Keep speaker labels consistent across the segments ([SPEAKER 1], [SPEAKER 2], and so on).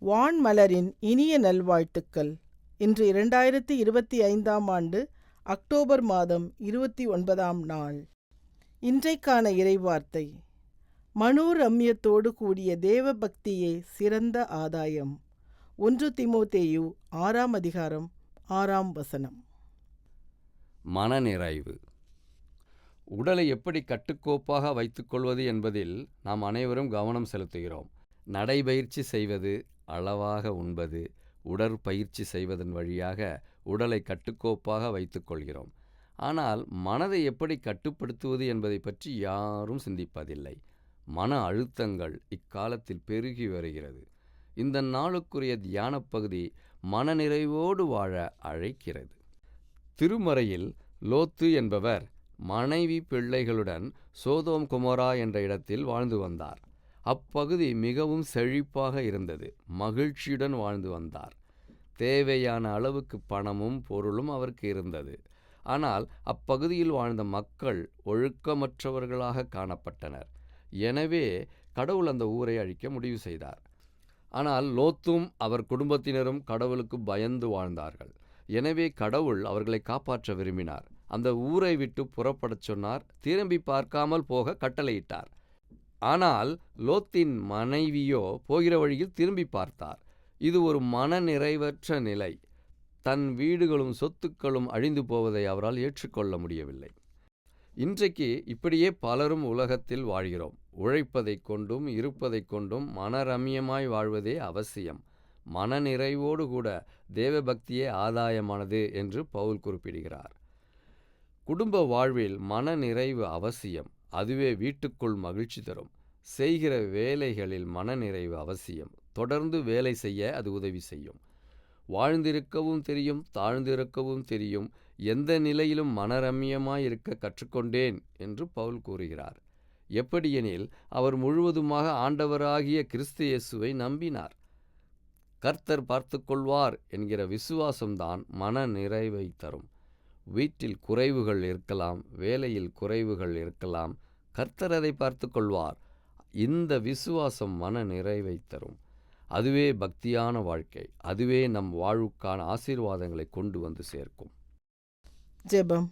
[SPEAKER 1] வான்மலரின் இனிய நல்வாழ்த்துக்கள். இன்று இரண்டாயிரத்தி இருபத்தி ஐந்தாம் ஆண்டு அக்டோபர் மாதம் இருபத்தி ஒன்பதாம் நாள். இன்றைக்கான இறைவார்த்தை. மனோரம்யத்தோடு கூடிய தேவபக்தியே சிறந்த ஆதாயம். ஒன்று திமுதேயு ஆறாம் அதிகாரம் ஆறாம் வசனம்.
[SPEAKER 2] மனநிறைவு. உடலை எப்படி கட்டுக்கோப்பாக வைத்துக்கொள்வது என்பதில் நாம் அனைவரும் கவனம் செலுத்துகிறோம். நடைபயிற்சி செய்வது அளவாக உண்பது. உடற்பயிற்சி செய்வதன் வழியாக உடலை கட்டுக்கோப்பாக வைத்துக்கொள்கிறோம். ஆனால் மனதை எப்படி கட்டுப்படுத்துவது என்பதை பற்றி யாரும் சிந்திப்பதில்லை. மன அழுத்தங்கள் இக்காலத்தில் பெருகி வருகிறது. இந்த நாளுக்குரிய தியானப் பகுதி மனநிறைவோடு வாழ அழைக்கிறது. திருமறையில் லோத்து என்பவர் மனைவி பிள்ளைகளுடன் சோதோம் குமரா என்ற இடத்தில் வாழ்ந்து வந்தார். அப்பகுதி மிகவும் செழிப்பாக இருந்தது. மகிழ்ச்சியுடன் வாழ்ந்து வந்தார். தேவையான அளவுக்கு பணமும் பொருளும் அவருக்கு இருந்தது. ஆனால் அப்பகுதியில் வாழ்ந்த மக்கள் ஒழுக்கமற்றவர்களாக காணப்பட்டனர். எனவே கடவுள் அந்த ஊரை அழிக்க முடிவு செய்தார். ஆனால் லோத்தும் அவர் குடும்பத்தினரும் கடவுளுக்கு பயந்து வாழ்ந்தார்கள். எனவே கடவுள் அவர்களை காப்பாற்ற விரும்பினார். அந்த ஊரை விட்டு புறப்படச் சொன்னார். திரும்பி பார்க்காமல் போக கட்டளையிட்டார். ஆனால் லோத்தின் மனைவியோ போகிற வழியில் திரும்பி பார்த்தார். இது ஒரு மன நிறைவற்ற நிலை. தன் வீடுகளும் சொத்துக்களும் அழிந்து போவதை அவரால் ஏற்றுக்கொள்ள முடியவில்லை. இன்றைக்கு இப்படியே பலரும் உலகத்தில் வாழ்கிறோம். உழைப்பதைக் கொண்டும் இருப்பதைக் கொண்டும் மனரமியமாய் வாழ்வதே அவசியம். மனநிறைவோடு கூட தேவபக்தியே ஆதாயமானது என்று பவுல் குறிப்பிடுகிறார். குடும்ப வாழ்வில் மன நிறைவு அவசியம். அதுவே வீட்டுக்குள் மகிழ்ச்சி தரும். செய்கிற வேலைகளில் மனநிறைவு அவசியம். தொடர்ந்து வேலை செய்ய அது உதவி செய்யும். வாழ்ந்திருக்கவும் தெரியும் தாழ்ந்திருக்கவும் தெரியும். எந்த நிலையிலும் மனரம்யமாய் இருக்க கற்றுக்கொண்டேன் என்று பவுல் கூறுகிறார். எப்படியெனில் அவர் முழுவதுமாக ஆண்டவராகிய கிறிஸ்து இயேசுவை நம்பினார். கர்த்தர் பார்த்து கொள்வார் என்கிற விசுவாசம்தான் மன நிறைவை தரும். வீட்டில் குறைவுகள் இருக்கலாம் வேலையில் குறைவுகள் இருக்கலாம். கர்த்தர் அதை பார்த்து கொள்வார். இந்த விசுவாசம் மன நிறைவை தரும். அதுவே பக்தியான வாழ்க்கை. அதுவே நம் வாழ்வுக்கான ஆசீர்வாதங்களை கொண்டு வந்து சேர்க்கும்.
[SPEAKER 1] ஜெபம்.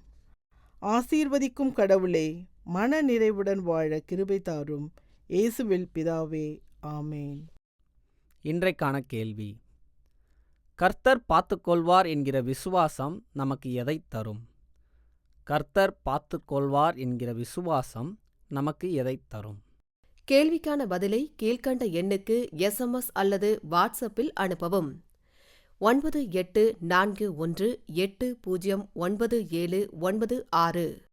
[SPEAKER 1] ஆசீர்வதிக்கும் கடவுளே மன நிறைவுடன் வாழ கிருபை தாரும். இயேசுவில் பிதாவே ஆமேன்.
[SPEAKER 3] இன்றைக்கான கேள்வி கர்த்தர் பார்த்துக்கொள்வார் என்கிற விசுவாசம் நமக்கு எதை தரும்? கர்த்தர் பார்த்துக்கொள்வார் என்கிற விசுவாசம் நமக்கு எதை தரும்?
[SPEAKER 4] கேள்விக்கான பதிலை கீழ்க்கண்ட எண்ணுக்கு எஸ்எம்எஸ் அல்லது வாட்ஸ்அப்பில் அனுப்பவும். ஒன்பது எட்டு நான்கு ஒன்று எட்டு பூஜ்ஜியம் ஒன்பது ஏழு ஒன்பது ஆறு.